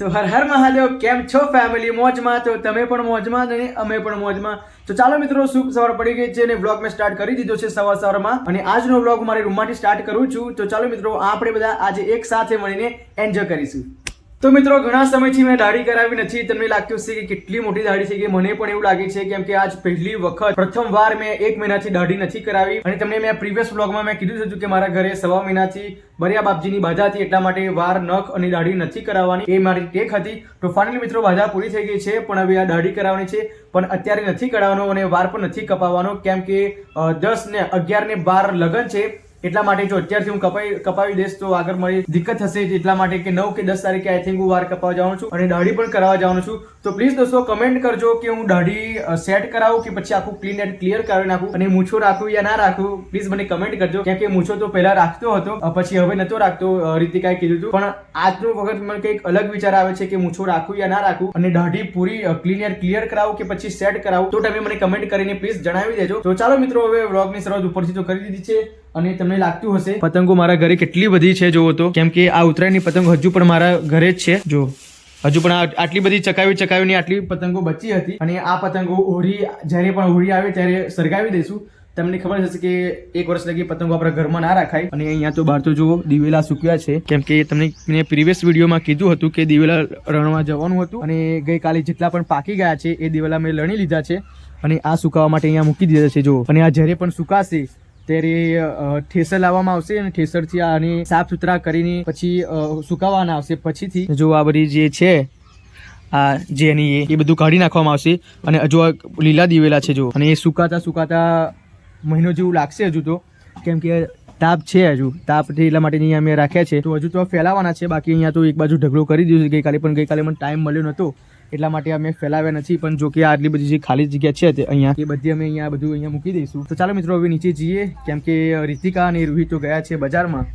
તો હર હર મહાદેવ, કેમ છો ફેમિલી મોજમાં તો તમે પણ મોજમાં અને અમે પણ મોજમાં. તો ચાલો મિત્રો, શુભ સવાર પડી ગઈ છે અને વ્લોગ મેં સ્ટાર્ટ કરી દીધો છે સવાર સવારમાં. અને આજનો વ્લોગ મારી રૂમમાંથી સ્ટાર્ટ કરું છું. તો ચાલો મિત્રો, આપણે બધા આજે એક સાથે મળીને એન્જોય કરીશું. તો મિત્રો, ઘણા સમયથી મેં દાઢી કરાવી નથી. તમને લાગતું હશે કે કેટલી મોટી દાઢી છે, કે મને પણ એવું લાગે છે, કેમ કે આજ પહેલી વખત પ્રથમ વાર મેં એક મહિનાથી દાઢી નથી કરાવી. અને તમને મેં પ્રીવિયસ વ્લોગમાં મેં કીધું હતું કે મારા ઘરે સવા મહિનાથી બરિયા બાપજીની બાધા હતી, એટલા માટે વાર, નખ અને દાઢી નથી કરાવવાની. એ મારી ટેક હતી. તો ફાઇનલી મિત્રો બાધા પૂરી થઈ ગઈ છે, પણ હવે આ દાઢી કરાવવાની છે. પણ અત્યારે નથી કરાવવાનો અને વાર પણ નથી કપાવવાનો, કેમ કે દસ ને અગિયાર ને બાર લગ્ન છે. એટલા માટે જો અત્યારથી હું કપાઈ કપાવી દઈશ તો આગળ મળી દિક્કત થશે એટલા માટે કે નવ કે દસ તારીખે આઈ થિંક હું વાર કપાવવા જવાનું છું અને દાઢી પણ કરાવવા જવાનું છું. તો પ્લીઝ દોસ્તો કમેન્ટ કરજો કે હું દાઢી સેટ કરાવું કે પછી આખું ક્લીન એન્ડ ક્લિયર કરાવી નાખું અને મૂછો રાખું યા ના રાખું. પ્લીઝ મને કમેન્ટ કરજો. કેમ કે મૂછો તો પહેલા રાખતો હતો પછી હવે નતો રાખતો રીતિકાએ કીધું હતું પણ આજનો વખત મને કંઈક અલગ વિચાર આવે છે કે મૂછો રાખું યા ના રાખું અને દાઢી પૂરી ક્લીન એન્ડ ક્લિયર કરાવું કે પછી સેટ કરાવું. તો તમે મને કમેન્ટ કરીને પ્લીઝ જણાવી દેજો. તો ચાલો મિત્રો, હવે વ્લોગની શરૂઆત ઉપરથી તો કરી દીધી છે. અને તમને લાગતું હશે, પતંગો મારા ઘરે કેટલી બધી છે, જોવો તો. કેમ કે આ ઉત્તરાયણની પતંગ હજુ પણ મારા ઘરે જ છે. જો, હજુ પણ આટલી બધી ચકાવી ચકાવીની આટલી પતંગો બચી હતી. અને આ પતંગો હોળી જ્યારે પણ હોળી આવે, ત્યારે સળગાવી દઈશું. તમને ખબર હશે કે એક વર્ષ લગી પતંગો આપણા ઘરમાં ના રાખાય. અને અહીંયા તો બહાર તો જુઓ, દિવેલા સુક્યા છે. કેમ કે તમને મેં પ્રીવિયસ વિડીયોમાં કીધું હતું કે દિવેલા રણમાં જવાનું હતું. અને ગઈકાલે જેટલા પણ પાકી ગયા છે, એ દિવેલા મેં લણી લીધા છે. અને આ સુકાવા માટે અહીંયા મૂકી દીધા છે, જુઓ. અને આ જ્યારે પણ સુકાશે ત્યારે ઠેસર લાવવામાં આવશે અને ઠેસરથી આને સાફ સુથરા કરીને પછી સુકાવવાના આવશે. પછીથી જો આ બધી જે છે, આ જે એની એ- બધું કાઢી નાખવામાં આવશે. અને હજુ આ લીલા દિવેલા છે જો. અને એ સુકાતા સુકાતા મહિનો જેવું લાગશે હજુ તો. કેમ કે તાપ છે હજુ. તાપ એટલા માટે અહીંયા અમે રાખ્યા છે. તો હજુ તો ફેલાવાના છે. બાકી અહીંયા તો એક બાજુ ઢગલો કરી દીધો છે. ગઈકાલે પણ ગઈકાલે મને ટાઈમ મળ્યો નહોતો. એટલા માટે અમે ફેલાવ્યા નથી, પણ જો કે આટલી બધી જે ખાલી જગ્યા છે તે અહીંયા, એ બધી અમે અહીંયા બધું અહીંયા મૂકી દઈશું. તો ચાલો મિત્રો, હવે નીચે જઈએ. કેમ કે રીતિકા અને રોહિત તો ગયા છે બજારમાં.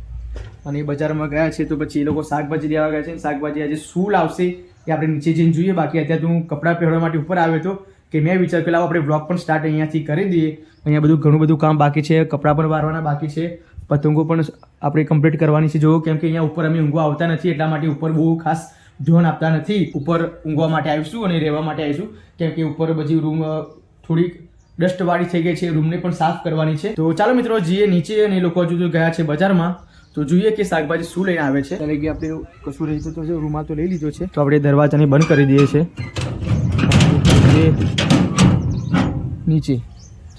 અને બજારમાં ગયા છે તો પછી એ લોકો શાકભાજી લેવા ગયા છે. શાકભાજી આજે શું લાવશે એ આપણે નીચે જઈને જોઈએ. બાકી અત્યારે હું કપડાં પહેરવા માટે ઉપર આવ્યો હતો કે મેં વિચાર કે આપણે બ્લોગ પણ સ્ટાર્ટ અહીંયાથી કરી દઈએ. અહીંયા બધું ઘણું બધું કામ બાકી છે. કપડાં પણ વારવાના બાકી છે. પતંગો પણ આપણે કમ્પ્લીટ કરવાની છે. જો કેમ કે અહીંયા ઉપર અમે ઊંઘવા આવતા નથી એટલા માટે ઉપર બહુ ખાસ ધ્યાન આપતા નથી. ઉપર ઊંઘવા માટે આવીશું અને રહેવા માટે આવીશું. કેમ કે ઉપર બધી રૂમ થોડીક ડસ્ટવાળી થઈ ગઈ છે. રૂમને પણ સાફ કરવાની છે. તો ચાલો મિત્રો જઈએ નીચે અને એ લોકો હજુ તો ગયા છે બજારમાં. તો જોઈએ કે શાકભાજી શું લઈને આવે છે. એટલે કે આપણે કશું રહી તો છે રૂમાલ તો લઈ લીધો છે. તો આપણે દરવાજાને બંધ કરી દઈએ છીએ. નીચે.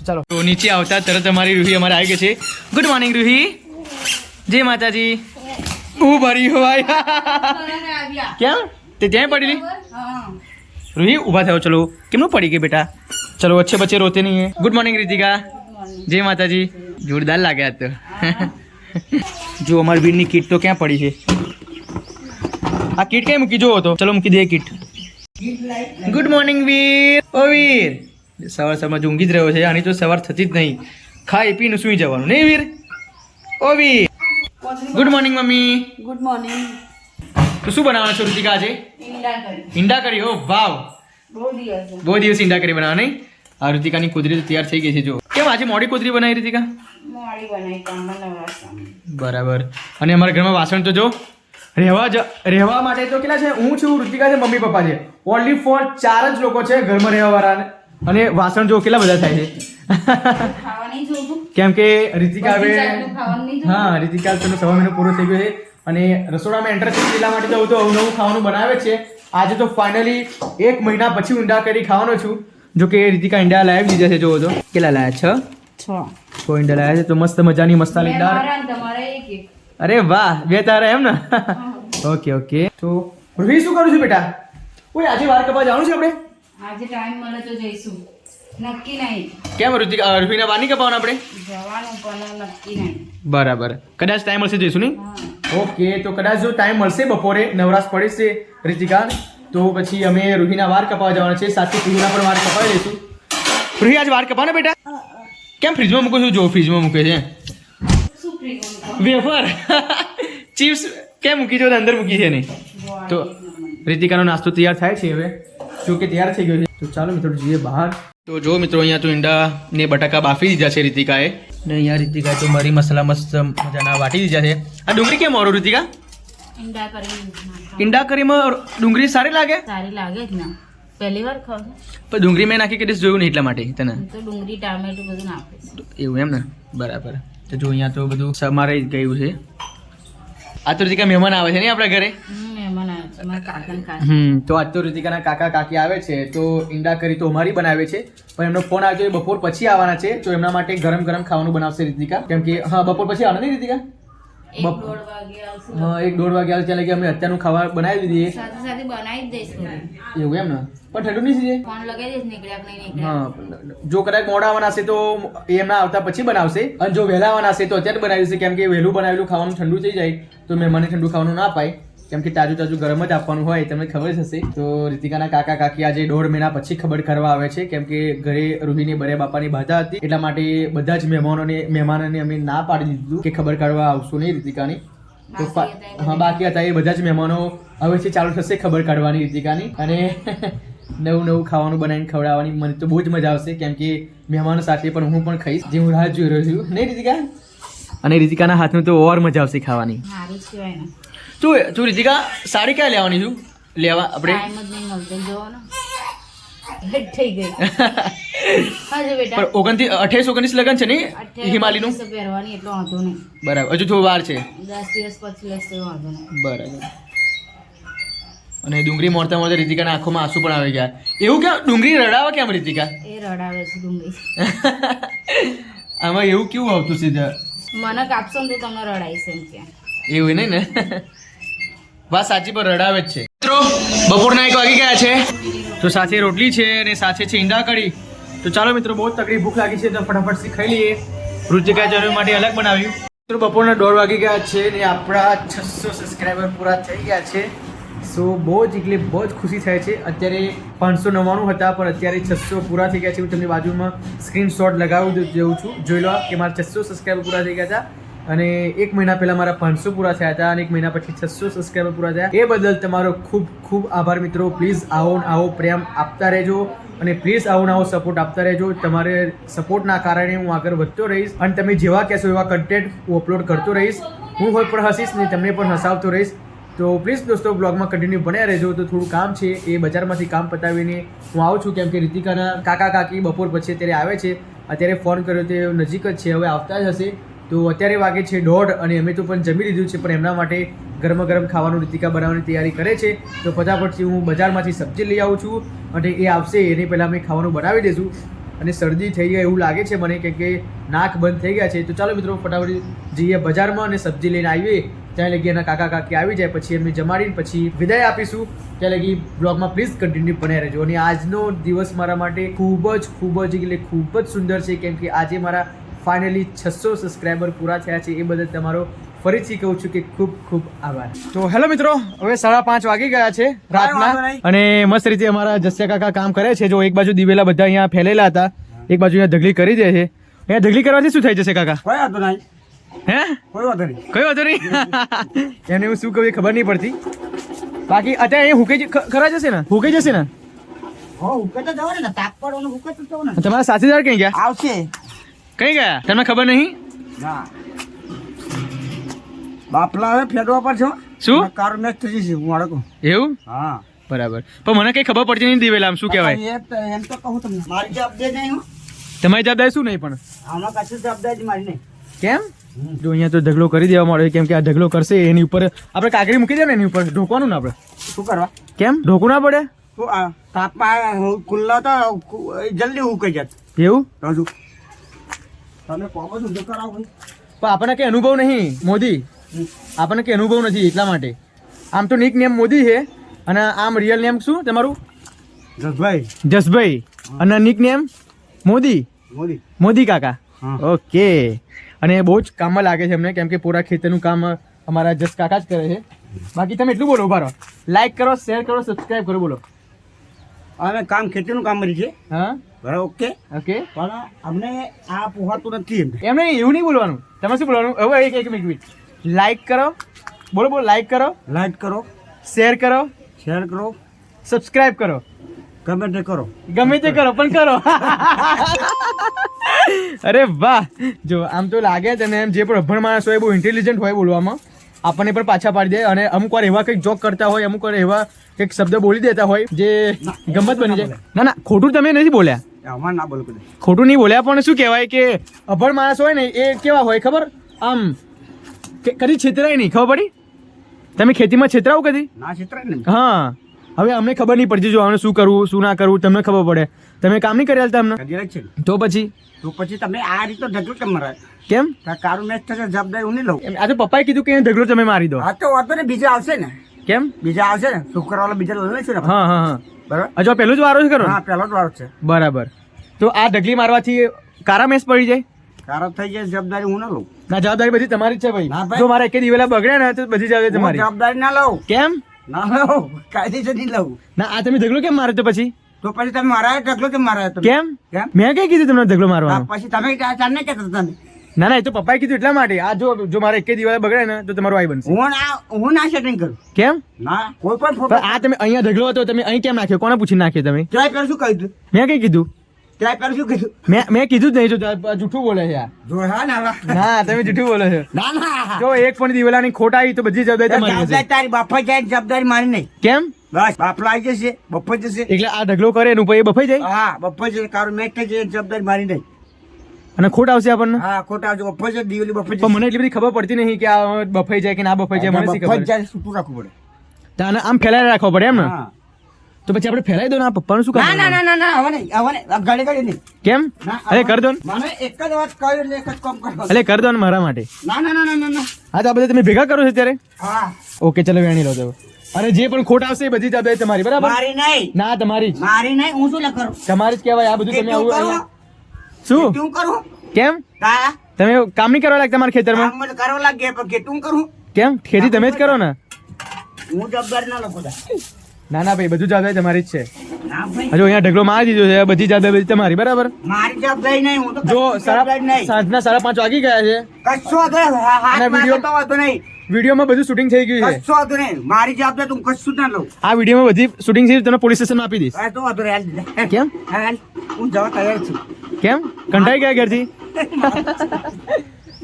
ચાલો. તો નીચે આવતા તરત અમારી રૂહી અમારે આવી ગઈ છે. Good morning Ruhi. જય માતાજી. હું ભરી હોય. કેમ તે ત્યાં પડેલી રૂહી, ઊભા થયો ચલો. કેમનું પડી ગઈ બેટા? ચલો, વચ્ચે બચ્ચે રોતે નહીં ગુડ મોર્નિંગ રીતિકા. જય માતાજી. જોરદાર લાગ્યા તો. જો, અમારી ભીડની કીટ તો ક્યાં પડી છે? આ કીટ ક્યાં મૂકી? જોવો તો. ચલો, મૂકી દઈએ કીટ. Good morning Veer. ઓ, વીર. સવાર સવારમાં ઊંઘી જ રહ્યો છે. આની તો સવાર થતી જ નહીં. ખાઈ પીને સૂઈ જવાનું. નહીં, વીર? ઓ, Veer. Good morning mummy good morning તો શું બનાવવાનું છે ઋતિકા આજે? ઈંડા કરી. ઈંડા કરી ઓ વાવ. બહુ દિવસ બહુ દિવસ ઈંડા કરી બનાવવા નહીં? આ ઋતિકાની કુદરી તો તૈયાર થઈ ગઈ છે જો. કેમ આજે મોડી કુદરી બનાવી ઋતિકા મોડી બનાવી બરાબર. અને અમારા ઘરમાં વાસણ તો જો રહેવા જ રહેવા માટે તો કેટલા છે? હું છું ઋતિકા છે મમ્મી પપ્પા છે. ઓનલી ફોર ચાર જ લોકો છે ઘરમાં રહેવા વાળા અને વાસણ જો કેટલા બધા થાય છે. કેમ કે રિતિકા હવે? હા રિતિકા તેનો સવા મહિનો પૂરો થઈ ગયો છે. અને રસોડામાં એન્ટર થઈ એટલા માટે તો હું તો નવું ખાવાનું બનાવે છે. આજે તો ફાઇનલી એક મહિના પછી ઊંડા કરી ખાવાનો છું. જો કે રિતિકા ઈંડા લાવી દીધા છે જોવો તો. કેટલા લાયા? છ? છ. ઈંડા લાયા છે તો મસ્ત મજાની મસાલેદાર મારા ને તમારા એક એક. અરે વાહ બે તારા એમ ને? Okay okay. તો રોહિત શું કરું છું બેટા? ઓય આજે વાર કપા જવાનું છે આપણે? આજે ટાઈમ મળે તો જઈશું. નક્કી નહીં. કેમ ઋતિકા રૂહીના વાર નહીં કપાવવાના આપણે? જવાનું પણ નક્કી નહીં. બરાબર. કદાચ ટાઈમ મળશે જઈશું નહીં? ઓકે તો કદાચ જો ટાઈમ મળશે બપોરે નવરાશ પડે છે રિતિકા તો પછી અમે રૂહીના વાર કપાવવા જવાના છે. સાથે પીહુના પણ વાર કપાવી લઈશું. રૂહી આજ વાર કપાને બેટા? કેમ ફ્રીજમાં મૂકો છું? જો ફ્રીજમાં મૂકે છે. વેફર. ચિપ્સ કેમ મૂકી છે? અંદર મૂકી છે નહીં. તો રીતિકાનો નાસ્તો તૈયાર થાય છે હવે. જો કે તૈયાર થઈ ગયો છે. તો ચાલો મિત્રો જઈએ બહાર. તો જો મિત્રો અહીંયા તો ઈંડા ને બટાકા બાફી દીધા છે રીતિકાએ. ને અહીંયા રીતિકાએ તો મરી મસાલા મસ્ત મજાના વાટી દીધા છે. આ ડુંગળી કેમ મારો રીતિકા? ઈંડા. કરીમાં ડુંગળી સારી લાગે? સારી લાગે જ ને. પહેલી વાર ખાવ પણ ડુંગળી મેં નાખી કદી જોયું નહીં એટલા માટે તને? તો ડુંગળી ટામેટું બધું એવું એમ ને? બરાબર. તો જો અહીંયા તો બધું સમારે ગયું છે. આ તો રીતિકા મહેમાન આવે છે ને આપણા ઘરે? હમ તો આજ તો રીતિકાના કાકા કાકી આવે છે તો ઈંડા કરી તો અમારી બનાવે છે પણ એમનો ફોન આવ્યો બપોર પછી આવવાના છે તો એમના માટે ગરમ ગરમ ખાવાનું બનાવશે રીતિકા. કેમ કે હા બપોર પછી આવવાના નહીં રીતિકા? આવશું હા એક દોઢ વાગે આવે ચાલે કે અમે અત્યારનું ખાવા બનાવી દીધી સાથે સાથે બનાવી જ એવું એમ ને? પણ ઠંડુ નહીં છે ફોન લગાવી દઈશ નીકળ્યા નહીં હા જો કદાચ મોડા આવવાના હશે તો એમના આવતા પછી બનાવશે અને જો વહેલા આવવાના હશે તો અત્યારે બનાવી દેશે કેમ કે વહેલું બનાવેલું ખાવાનું ઠંડુ થઈ જાય તો મહેમાને ઠંડુ ખાવાનું ના પાય કેમ કે તાજું તાજું ગરમ જ આપવાનું હોય તમને ખબર જ હશે. તો રીતિકાના કાકા કાકી આજે દોઢ મહિના પછી ખબર કરવા આવે છે કેમ કે ઘરે રૂહીની બરે બાપાની બાધા હતી. એટલા માટે બધા જ મહેમાનોને મહેમાનોને અમે ના પાડી દીધું કે ખબર કાઢવા આવશું નહીં રીતિકાની. તો હા બાકી હતા એ બધા જ મહેમાનો હવેથી ચાલુ થશે ખબર કાઢવાની રીતિકાની. અને નવું નવું ખાવાનું બનાવીને ખવડાવવાની મને તો બહુ જ મજા આવશે કેમ કે મહેમાનો સાથે પણ હું પણ ખાઈશ. જે હું રાહ જોઈ રહ્યો છું. નહીં રીતિકા? અને રીતિકાના હાથનું તો ઓર મજા આવશે ખાવાની. ને તું તું રીતિકા સાડી ક્યાં લેવાની છું? લેવા આપણે? ને થઈ ગઈ. પણ ઓગણથી અઠ્યાવીસ ઓગણીસ લગન છે પહેરવાની એટલો વાંધો નહીં. બરાબર હજુ થોડું વાર છે. દસ દિવસ પછી લેશ વાંધો નહીં. બરાબર. અને ડુંગળી મોરતા મોરતા રીતિકાના આંખોમાં આંસુ પણ આવી ગયા. એવું કેમ? ડુંગળી રડાવે કેમ રીતિકા? એ રડાવે છે ડુંગળી. આમાં એવું કેવું આવતું સીધા? મને કાપશો ને તો તમને રડાઈશ એમ કે. એવું નહીં ને? વાત સાચી પર રડાવે જ છે. મિત્રો, બપોરના એક વાગી ગયા છે. તો સાથે રોટલી છે અને સાથે છે ઈંડા કઢી. તો ચાલો મિત્રો, બહુ તકલીફ ભૂખ લાગી છે, તો ફટાફટથી ખાઈ લઈએ. રુચિકા જરૂર માટે અલગ બનાવ્યું. મિત્રો, બપોરના દોઢ વાગી ગયા છે ને આપણા છસો સબસ્ક્રાઈબર પૂરા થઈ ગયા છે. સો બહુ જ એટલે બહુ જ ખુશી થાય છે. અત્યારે પાંચસો નવ્વાણું હતા, પણ અત્યારે છસો પૂરા થઈ ગયા છે. હું તમને બાજુમાં સ્ક્રીનશોટ લગાવી દઉં છું. જોઈ લો કે મારા છસો સબસ્ક્રાઈબર પૂરા થઈ ગયા હતા. અને એક મહિના પહેલા મારા પાંચસો પૂરા થયા હતા અને એક મહિના પછી છસો સબસ્ક્રાઈબર પૂરા થયા. એ બદલ તમારો ખૂબ ખૂબ આભાર મિત્રો. પ્લીઝ આવો આવો પ્રેમ આપતા રહેજો અને પ્લીઝ આવો આવો સપોર્ટ આપતા રહેજો. તમારે સપોર્ટના કારણે હું આગળ વધતો રહીશ અને તમે જેવા કહેશો એવા કન્ટેન્ટ હું અપલોડ કરતો રહીશ. હું હોય પણ હસીશ ને તમને પણ હસાવતો રહીશ. તો પ્લીઝ દોસ્તો બ્લોગમાં કન્ટિન્યુ બન્યા રહેજો. તો થોડું કામ છે એ બજારમાંથી કામ પતાવીને હું આવું છું કેમ કે રીતિકાના કાકા કાકી બપોર પછી અત્યારે આવે છે. અત્યારે ફોન કર્યો તે નજીક જ છે, હવે આવતા જ હશે. તો અત્યારે વાગે છે દોઢ અને અમે તો પણ જમી લીધું છે, પણ એમના માટે ગરમ ગરમ ખાવાનું રીતિકા બનાવવાની તૈયારી કરે છે. તો ફટાફટથી હું બજારમાંથી સબ્જી લઈ આવું છું અને એ આવશે, એની પહેલાં અમે ખાવાનું બનાવી દઈશું અને શરદી થઈ ગઈ એવું લાગે છે મને કેમ કે નાક બંધ થઈ ગયા છે. તો ચાલો મિત્રો, ફટાફટ જઈએ બજારમાં અને સબ્જી લઈને આવીએ. ત્યાં લગી એના કાકા કાકી આવી જાય, પછી એમને જમાડીને પછી વિદાય આપીશું. ત્યાં લગી બ્લોગમાં પ્લીઝ કન્ટિન્યુ બનાવી રહેજો. અને આજનો દિવસ મારા માટે ખૂબ જ ખૂબ જ એટલે ખૂબ જ સુંદર છે કેમ કે આજે મારા ફાઇનલી છસો સબસ્ક્રાઈબર પૂરા થયા છે. એ બદલ તમારો ફરીથી કહું છું કે ખૂબ ખૂબ આભાર. તો હેલો મિત્રો હવે સાડા પાંચ વાગી ગયા છે રાતના. અને મસ્ત રીતે અમારા જસ્યા કાકા કામ કરે છે. જો એક બાજુ દિવેલા બધા અહીંયા ફેલેલા હતા એક બાજુ અહીંયા ઢગલી કરી દે છે. અહીંયા ઢગલી કરવાથી શું થઈ જશે કાકા? કોઈ વાંધો નહીં. હે? કોઈ વાંધો નહીં. કઈ વાંધો નહીં? એને હું શું કહું એ ખબર નહીં પડતી. બાકી અત્યારે એ હુકાઈ ખરા જશે ને? હુકાઈ જશે ને. તમારા સાથીદાર ક્યાં ગયા? આવશે. કઈ ગયા? તમને ખબર નહીં? બાપલા હવે ફેરવા પર છો શું? કાર મેચ થઈ જશે હું આડકું એવું? હા. બરાબર. પણ મને કઈ ખબર પડતી નહીં દિવેલા આમ શું કહેવાય? એમ તો કહું તમને મારી જવાબદારી નહીં તમારી જવાબદારી શું નહીં પણ? આમાં કશું જવાબદારી મારી નહીં. કેમ? જો અહીંયા તો ઢગલો કરી દેવામાં આવ્યો કેમ કે આ ઢગલો કરશે એની ઉપર આપણે કાકરી મૂકી દે ને એની ઉપર ઢોકવાનું ને આપણે. શું કરવા? કેમ? ઢોકવું ના પડે? આ? તાપમાં ખુલ્લા તો જલ્દી ઉકાઈ જાત. એવું? હજુ. તમે કોમ જ ઊંધો કરાવો. પણ આપણને કઈ અનુભવ નહીં મોદી. આપણને કઈ અનુભવ નથી એટલા માટે. આમ તો નિક નેમ મોદી છે અને આમ રિયલ નેમ શું તમારું? જસભાઈ. જસભાઈ. અને નિક નેમ મોદી. મોદી. મોદી કાકા. ઓકે. અને બહુ જ કામમાં લાગે છે અમને કેમ કે પૂરા ખેતરનું કામ અમારા જસ કાકા જ કરે છે. બાકી તમે એટલું બોલો ઊભા રહો લાઈક કરો શેર કરો સબસ્ક્રાઈબ કરો બોલો. અમે કામ ખેતીનું કામ કરી છે? હા? બરાબર ઓકે ઓકે પણ અમને આ પોહાતું નથી એમ. એમ નહીં એવું નહીં બોલવાનું. તમે શું બોલવાનું? હવે એક એક મિનિટ લાઈક કરો. બોલો બોલો લાઈક કરો. લાઈક કરો. શેર કરો. શેર કરો. સબસ્ક્રાઇબ કરો. ગમે તે કરો. ગમે તે કરો પણ કરો. અરે વાહ. જો આમ તો લાગે છે ને એમ જે પણ અભણ માણસ હોય બહુ ઇન્ટેલિજન્ટ હોય બોલવામાં આપણને પણ પાછા પાડી દે અને અમુક વાર એવા કંઈક જોક કરતા હોય અમુક વાર એવા કંઈક શબ્દ બોલી દેતા હોય જે ગમત બની જાય. ના ના ખોટું તમે નથી બોલ્યા. અમારે ના બોલું કદાચ. ખોટું નહીં બોલ્યા પણ શું કહેવાય કે અભણ માણસ હોય ને એ કેવા હોય ખબર? આમ કદી છેતરાય નહીં ખબર પડી? તમે ખેતીમાં છેતરાવો કદી? ના છેતરાય ને. હા. હવે અમને ખબર નહીં પડતી જો અમને શું કરવું શું ના કરવું તમને ખબર પડે. તમે કામ નહીં કર્યા તમને. તો પછી? તો પછી તમે આ રીતે ઢગલો કેમ મરાય કેમ? કારું મેચ થશે જવાબદારી હું નહીં લઉં. આ તો પપ્પાએ કીધું કે ઢગલો તમે મારી દો. આ તો વાંધો ને બીજા આવશે ને. કેમ? બીજા આવશે ને. શુક્રવારે બીજા લઈ લઈશું ને હા હા હા. બરાબર? હજુ પહેલું જ વારો છે કરો? હા પહેલો જ વારો છે. બરાબર. તો આ ઢગલી મારવાથી કારા મેસ પડી જાય? કારા થઈ જાય જવાબદારી હું ના લઉં. ના જવાબદારી બધી તમારી જ છે ભાઈ. જો મારા એક દિવેલા બગડ્યા ને તો બધી જવાબદારી તમારી. જવાબદારી ના લઉં. કેમ? ના લઉં. કાયદેસર નહીં લઉં. ના આ તમે ઢગલો કેમ માર્યો તો પછી? તો પછી તમે મારા ઢગલો કેમ મારા કેમ? મેં કઈ કીધું તમને ઢગલો મારવાનો? પછી તમે ચાર ને કહેતા તમે. ના ના એ તો પપ્પાએ કીધું એટલા માટે. આ જો જો મારે એક દિવાલા બગડે ને તો તમારો આઈ બનશે. હું ના હું ના સેટિંગ કરું. કેમ? ના કોઈ પણ ફોટો આ તમે અહીંયા ઢગલો હતો તમે અહીં કેમ નાખ્યો? કોને પૂછી નાખ્યો તમે? ટ્રાય કર શું કહી દીધું મેં કઈ કીધું? ટ્રાય કર શું કીધું? મેં મેં કીધું જ નહીં જો જૂઠું બોલે છે જો હા ના ના. તમે જૂઠું બોલો છો. ના ના. જો એક પણ દિવેલાની ખોટ આવી તો બધી જવાબદારી તમારી હશે. તારી બાપા જાય જવાબદારી મારી નહીં. કેમ? બસ બાપલા આવી જશે બફાઈ જશે. એટલે આ ઢગલો કરે એનું એ બફાઈ જાય? હા બફાઈ જશે કારણ મેં જવાબદારી મારી નહીં. અને ખોટ આવશે આપણને? હા ખોટ આવજો બપોર જશે દિવાળી બપોર પણ મને એટલી બધી ખબર પડતી નહીં કે આ બફાઈ જાય કે ના બફાઈ જાય મને ખબર? જાય સૂટું રાખવું પડે. આને આમ ફેલાઈ રાખવો પડે એમ ને? તો પછી આપણે ફેલાઈ દો ને પપ્પાનું શું કામ ના ના ના ના હવે નહીં હવે નહીં. ગાડી ઘડી નહીં. કેમ? અરે કર દો ને. મને એક જ વાત કહ્યું એટલે એક જ કામ કરો. અરે કર દો ને મારા માટે. ના ના ના ના ના. હા તો આ બધા તમે ભેગા કરો છો ત્યારે? હા. ઓકે ચલો વેણી લો તો. અને જે પણ ખોટ આવશે બધી જવાબદારી તમારી બરાબર? મારી નહીં. ના તમારી મારી નહીં હું શું લખું તમારી જ કહેવાય આ બધું તમે આવું અહીંયા- શું કરું? કેમ? તા તમે કામ નહીં કરવા લાગતા મારા ખેતરમાં? કામ કરવા લાગે પણ કેટલું કરું? કેમ? ખેતી તમે જ કરો ને? હું જવાબદારી ના લઉં ના ના ભાઈ બધું જવાબદારી તમારી જ છે. હજુ અહીંયા ઢગલો મારી દીધો છે બધી જવાબદારી તમારી બરાબર? મારી જવાબદારી નહીં હું તો જો સાડા સાંજના સાડા પાંચ વાગી ગયા છે. કશો વાંધો નહીં. વિડીયોમાં બધું શૂટિંગ થઈ ગયું છે. કશો વાંધો નહીં મારી જવાબદારી તું કશું ના લઉં. આ વિડીયોમાં બધી શૂટિંગ થઈ તને પોલીસ સ્ટેશનમાં આપી દઈશ. તો વાંધો કેમ? હું જવા તૈયાર છું. કેમ? કંટાઈ ગયા ઘરથી?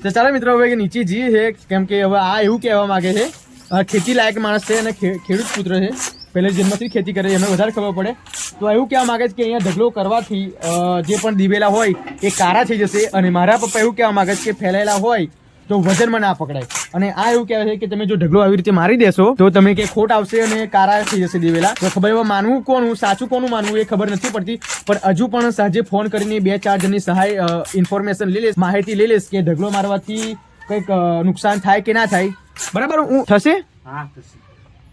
તો ચાલો મિત્રો, હવે નીચે જઈએ છે, કેમ કે હવે આ એવું કહેવા માંગે છે. ખેતી લાયક માણસ છે અને ખેડૂત પુત્ર છે. પહેલે જન્મથી ખેતી કરે એમને વધારે ખબર પડે. તો એવું કહેવા માંગે છે કે અહીંયા ઢગલો કરવાથી જે પણ દિવેલા હોય એ કારા થઈ જશે અને મારા પપ્પા એવું કહેવા માગે છે કે ફેલાયેલા હોય તો વજનમાં ના પકડાય. અને આ એવું કહેવાય છે કે તમે જો ઢગલો આવી રીતે મારી દેશો તો તમે કે ખોટ આવશે અને કારા થઈ જશે દિવેલા. તો ખબર એમાં માનવું કોનું સાચું કોનું માનવું એ ખબર નથી પડતી. પણ હજુ પણ સાંજે ફોન કરીને બે ચાર જણની સહાય ઇન્ફોર્મેશન લઈ લઈશ માહિતી લઈ લઈશ કે ઢગલો મારવાથી કંઈક નુકસાન થાય કે ના થાય. બરાબર? હું થશે? હા થશે.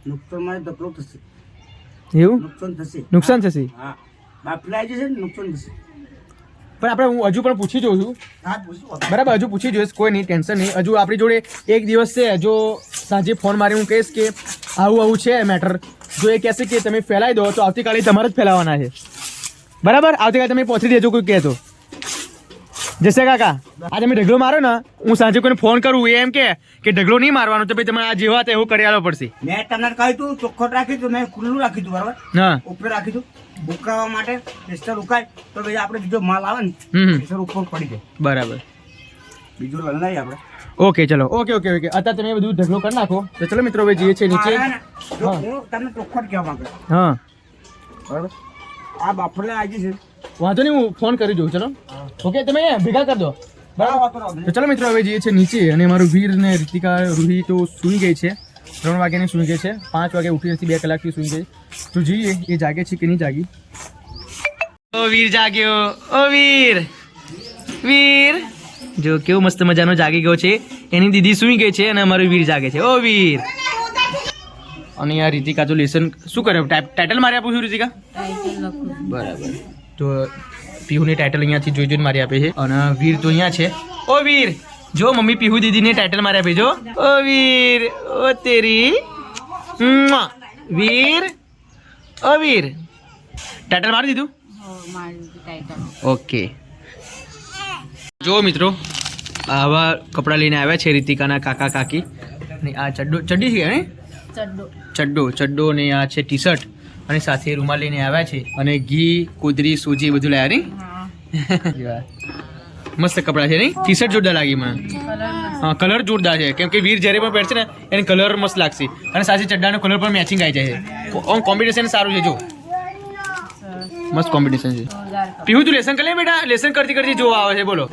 નુકસાન થશે. એવું? નુકસાન થશે. નુકસાન થશે? હા. બાપલા જશે નુકસાન થશે. પણ આપણે હું હજુ પણ પૂછી જોઉં છું. બરાબર હજુ પૂછી જોઈશ કોઈ નહીં ટેન્શન નહીં. હજુ આપણી જોડે એક દિવસ છે જો સાંજે ફોન મારી હું કહીશ કે આવું આવું છે મેટર. જો એ કહેશે કે તમે ફેલાઈ દો તો આવતીકાલે તમારે જ ફેલાવાના છે. બરાબર? આવતીકાલે તમે પહોંચી દેજો કોઈ કહેતો. જશે કાકા? આ તમે ઢગલો મારો ને હું સાંજે કોઈને ફોન કરું એ એમ કે કે ઢગલો નહીં મારવાનો તો ભાઈ તમારે આ જેવા એવું કરી આલો પડશે. મેં તમને કહ્યું તું ચોખ્ખોટ રાખી તું મેં ખુલ્લું રાખી તું બરાબર? હા. ઉપર રાખી તું. ઉકાળવા માટે પ્રેશર ઉકાય તો પછી આપણે બીજો માલ આવે ને. પ્રેશર ઉપર પડી જાય. બરાબર. બીજું લલનાઈ આપણે. ઓકે ચલો. Okay okay okay. અત્યારે તમે બધું ઢગલો કરી નાખો. તો ચલો મિત્રો હવે જઈએ છીએ નીચે. હા. તમને ચોખ્ખોટ કહેવા માંગુ હા. બરાબર? આ બાફલે આવી છે. વાંધો નહીં હું ફોન કરી જોઉં ચલો. ઓકે તમે ભેગા કરી દો. બરાબર. તો ચલો મિત્રો હવે જઈએ છીએ નીચે. અને મારું વીર ને રીતિકા રૂહી તો સૂઈ ગઈ છે. ત્રણ વાગ્યાની સૂઈ ગઈ છે. પાંચ વાગે ઉઠી નથી, બે કલાકથી સૂઈ ગઈ તો જોઈએ, એ જાગે છે કે નહીં જાગી? ઓ વીર જાગ્યો. ઓ વીર. વીર. જો કેવો મસ્ત મજાનો જાગી ગયો છે. એની દીદી સૂઈ ગઈ છે અને અમારું વીર જાગે છે. ઓ વીર. અને આ રીતિકા તો લેસન શું કરે? ટાઇટલ મારી આપું છું, રીતિકા? બરાબર. તો પીહુની ટાઇટલ અહીંયાથી જોઈ જોઈને મારી આપે છે. અને વીર તો અહીંયા છે. ઓ વીર. જો મમ્મી પીહુ દીદીને ટાઇટલ મારી ભેજો ઓ વીર ઓ તેરી. વીર ઓ વીર. ટાઇટલ મારી દીધું? ઓકે જો મિત્રો આવા કપડાં લઈને આવ્યા છે રીતિકાના કાકા કાકી. અને આ ચડ્ડો ચડ્ડી છે ને ચડ્ડો. ચડ્ડો ને આ છે ટી શર્ટ અને સાથે રૂમાલ લઈને આવ્યા છે. અને ઘી કુદરી સૂજી બધું લાયા નહીં? મસ્ત કપડાં છે નહીં? ટી શર્ટ જોરદાર લાગી મને હા કલર જોરદાર છે. કેમ કે વીર જ્યારે પણ પહેરશે ને એને કલર મસ્ત લાગશે. અને સાથે ચડ્ડાનો કલર પણ મેચિંગ આવી જાય છે. ઓમ કોમ્બિનેશન સારું છે જો. મસ્ત કોમ્બિનેશન છે. પીવું તું લેસન કરી લે બેટા. લેસન કરતી કરતી જોવા આવે છે બોલો.